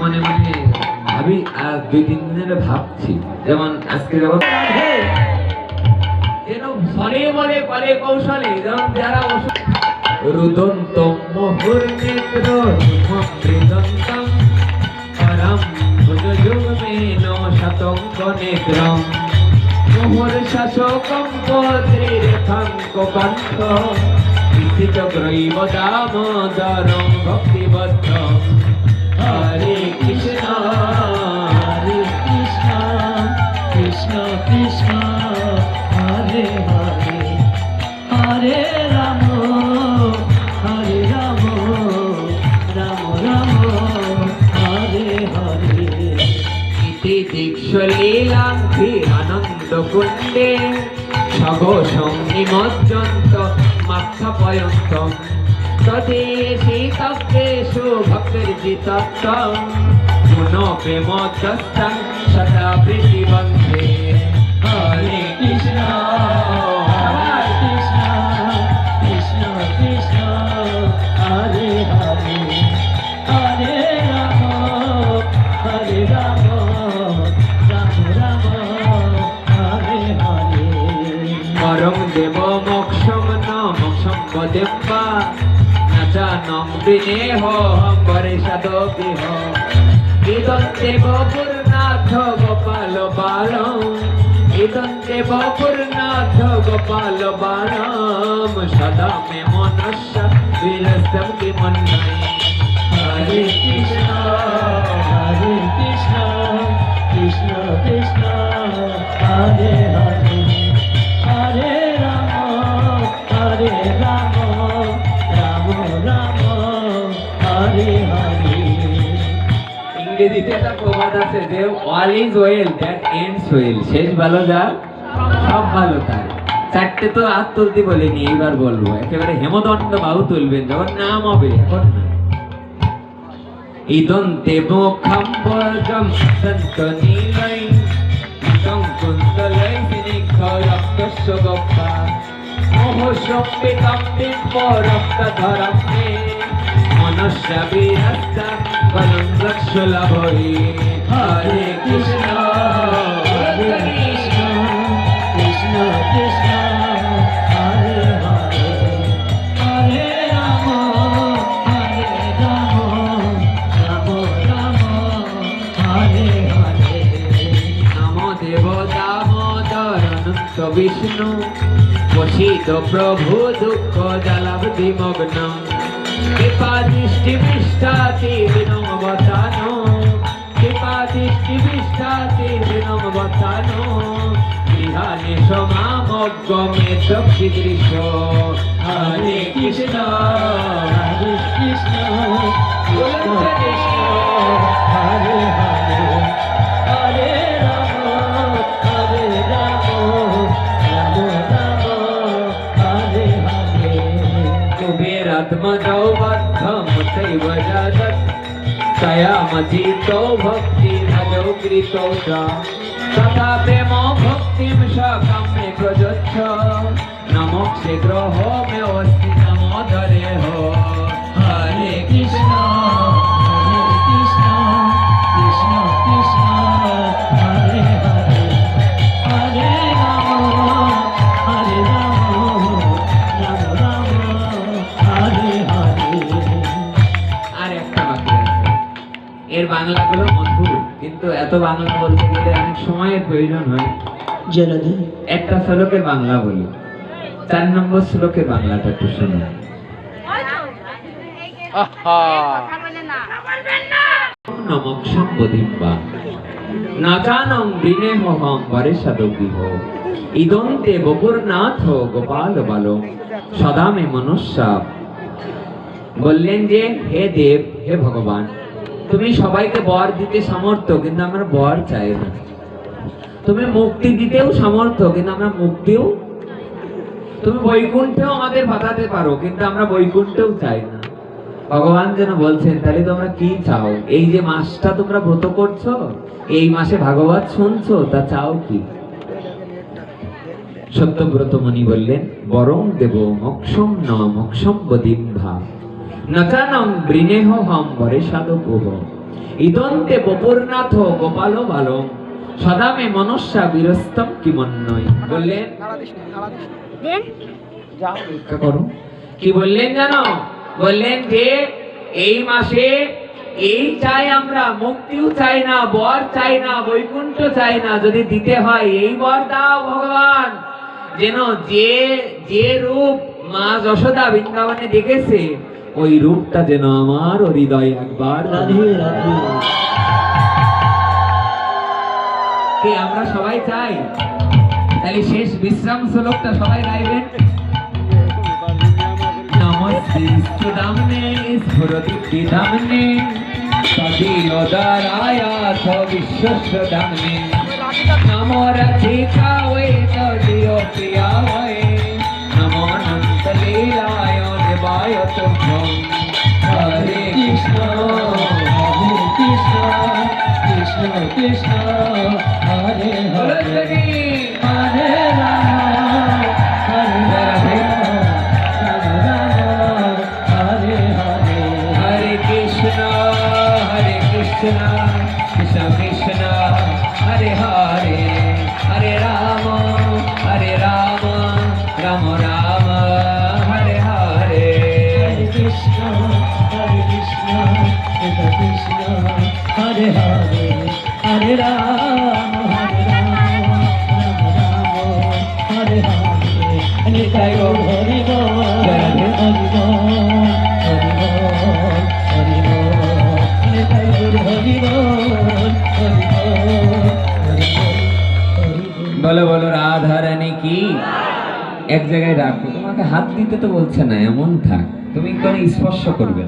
মনে মনে ভাবি আর দুই তিন দিন ধরে ভাবছি, যেমন আজকে যেন ফলে বলে করে কৌশলে, যেমন যারা রুদন্ত মোহর নেত্র মৃদন্তম পরম নেত্রম। মোহর শাসকম পত্রিরেখাঙ্ক কণ্ঠ। বিস্থিত গ্রৈব দামোদরম ভক্তিবদ্ধ হরে কৃষ্ণ হরে কৃষ্ণ কৃষ্ণ কৃষ্ণ, হরে হরে। হরে রাম হরে রাম রাম রাম, হরে হরে। দীক্ষলীলাঙ্ঘি আনন্দ কুণ্ডে সব সঙ্গী মজ্জন্ত তদেশি তব্যেষু ভক্তির্জিতত্বম গুণ প্রেম দস্তং সদা প্রীতিবন্ধে। মোক্ষম বদেব্বা ন জানম বিনেহ হম্বরে সদপিহ ইদং দেব পুরনাথ গোপাল বালম ইদং দেব পুরনাথ গোপাল বালম সদা মে মনস্য বিরস্তম কি মন্নাই হরে কৃষ্ণ হরে কৃষ্ণ কৃষ্ণ কৃষ্ণ। হরে ইংরেজিতে একটা প্রবাদ আছে যে all is well that ends well শেষ ভালো যা, সব ভালো তার। চারটে তো হাত তুলতে বলিনি, এইবার বলব। একেবারে হেমদণ্ড বাহু তুলবেন যখন নাম হবে এখন না ইদন্তে মোক্ষম বর্গম সন্ত নীলাই ইদং কুন্তলাই সিনিক্ষ রক্তস্য গপ্পা। মোহ সপ্পিতম বিম্ব রক্ত ধরম মে বিষ্ণু। প্রভু দুঃখ জলাবধি মগ্ন কৃপা দৃষ্টি বিষ্ঠা বিনম বতানো কৃপা দৃষ্টি বিষ্ঠা বিনম বতানো গৃহানে সমামগমে দক্ষি দৃশ্য। হরে কৃষ্ণ। कुबेरात्मजौ तैव जगत् तयामतीतो भक्ति भजौ कृतौ च तथा प्रेमो भक्तिं नमो ग्रहो मे अस्ति नमो धरे हो বাংলাগুলো মধুর কিন্তু এত বাংলা বলতে গেলে অনেক সময়ের প্রয়োজন হয়। একটা শ্লোকের বাংলা বলি। চার নম্বর শ্লোকের বাংলাটা একটু শুনুন। নমক্ষম বদিম্বা না জানং বিনেহম পরেশদগিহ ইদন্তে বপুরনাথ গোপাল বাল। সদা মে মনুষ্যা। বললেন যে হে দেব হে ভগবান তুমি সবাইকে বর দিতে সামর্থ্য, কিন্তু আমরা বর চাই না। তুমি মুক্তি দিতেও সামর্থ্য, কিন্তু আমরা মুক্তিও তুমি বৈকুণ্ঠেও আমাদের পাঠাতে পারো, কিন্তু আমরা বৈকুণ্ঠেও চাই না। ভগবান যেন বলছেন, তাহলে তোমরা কি চাও? এই যে মাসটা তোমরা ব্রত করছ, এই মাসে ভাগবত শুনছো, তা চাও কি? সত্যব্রত মুনি বললেন, বরং দেব মক্ষম ন মক্ষম বদিম্ভা। নচানং বৃণেহ হম বরে সাধকুহ ইদন্তে বপুরনাথ গোপাল বালম সদামে মনুষ্যা বীরস্তম কিমন্নয় বললেন করো। কি বললেন জানো? বললেন যে এই মাসে এই চাই আমরা মুক্তিও চাই না বর চাই না বৈকুণ্ঠ চাই না যদি দিতে হয় এই বর দাও ভগবান। যেন যে যে রূপ মা যশোদা বৃন্দাবনে দেখেছে ওই রূপটা যেন আমার হৃদয় একবার কে আমরা সবাই চাই? তাহলে শেষ বিশ্রাম শ্লোকটা সবাই গাইবেন। নমস্তে সুদামনে স্ফুরতি দামনে নমো রথিকা ওয়ে কৃষ্ণ বল বল কি এক জায়গায় রাখো তোমাকে হাত দিতে তো বলছে না এমন থাক তুমি কোনো স্পর্শ করবে